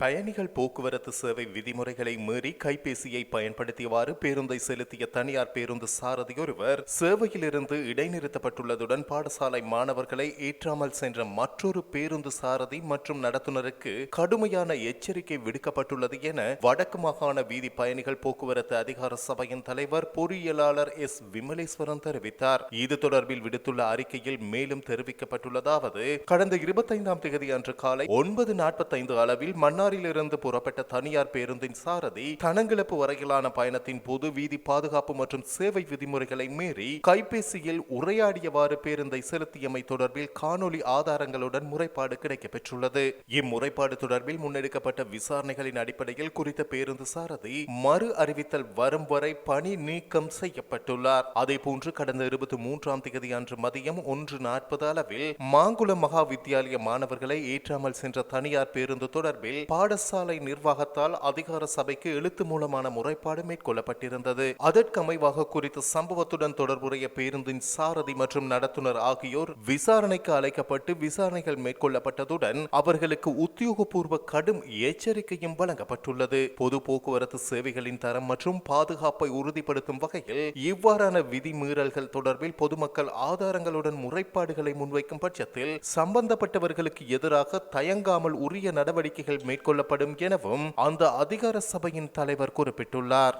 பயணிகள் போக்குவரத்து சேவை விதிமுறைகளை மீறி கைபேசியை பயன்படுத்தியவாறு பேருந்தை செலுத்திய தனியார் பேருந்து சாரதி ஒருவர் சேவையிலிருந்து இடைநிறுத்தப்பட்டுள்ளதுடன் பாடசாலை மாணவர்களை ஏற்றாமல் சென்ற மற்றொரு பேருந்து சாரதி மற்றும் நடத்துனருக்கு கடுமையான எச்சரிக்கை விடுக்கப்பட்டுள்ளது என வடக்கு மாகாண வீதி பயணிகள் போக்குவரத்து அதிகார சபையின் தலைவர் பொறியியலாளர் எஸ் விமலேஸ்வரன் தெரிவித்தார். இது தொடர்பில் விடுத்துள்ள அறிக்கையில் மேலும் தெரிவிக்கப்பட்டுள்ளதாவது கடந்த இருபத்தைந்தாம் தேதி அன்று காலை ஒன்பது நாற்பத்தைந்து அளவில் மன்னார் மன்னாரிலிருந்து புறப்பட்ட தனியார் பேருந்தின் சாரதி தனங்கிழப்பு வரையிலான பயணத்தின் போது வீதி பாதுகாப்பு மற்றும் சேவை விதிமுறைகளை மீறி கைபேசியில் உரையாடியவாறு பேருந்தை செலுத்தியமை தொடர்பில் காணொலி ஆதாரங்களுடன் முறைப்பாடு கிடைக்கப்பெற்றுள்ளது. இம்முறைப்பாடு தொடர்பில் முன்னெடுக்கப்பட்ட விசாரணைகளின் அடிப்படையில் குறித்த பேருந்து சாரதி மறு அறிவித்தல் வரும் வரை பணி நீக்கம் செய்யப்பட்டுள்ளார். அதேபோன்று கடந்த இருபத்தி மூன்றாம் தேதி அன்று மதியம் ஒன்று நாற்பது அளவில் மாங்குளம் மகா வித்தியாலய மாணவர்களை ஏற்றாமல் சென்ற தனியார் பேருந்து தொடர்பில் பாடசாலை நிர்வாகத்தால் அதிகார சபைக்கு எழுத்து மூலமான முறைப்பாடு மேற்கொள்ளப்பட்டிருந்தது. அதற்கமைவாக குறித்த சம்பவத்துடன் தொடர்புடைய பேருந்தின் சாரதி மற்றும் நடத்துனர் ஆகியோர் விசாரணைக்கு அழைக்கப்பட்டு விசாரணைகள் மேற்கொள்ளப்பட்டதுடன் அவர்களுக்கு உத்தியோகபூர்வ கடும் எச்சரிக்கையும் வழங்கப்பட்டுள்ளது. பொது போக்குவரத்து சேவைகளின் தரம் மற்றும் பாதுகாப்பை உறுதிப்படுத்தும் வகையில் இவ்வாறான விதிமீறல்கள் தொடர்பில் பொதுமக்கள் ஆதாரங்களுடன் முறைப்பாடுகளை முன்வைக்கும் பட்சத்தில் சம்பந்தப்பட்டவர்களுக்கு எதிராக தயங்காமல் உரிய நடவடிக்கைகள் மேற்கொள்ளப்படும் எனவும் அந்த அதிகார சபையின் தலைவர் குறிப்பிட்டுள்ளார்.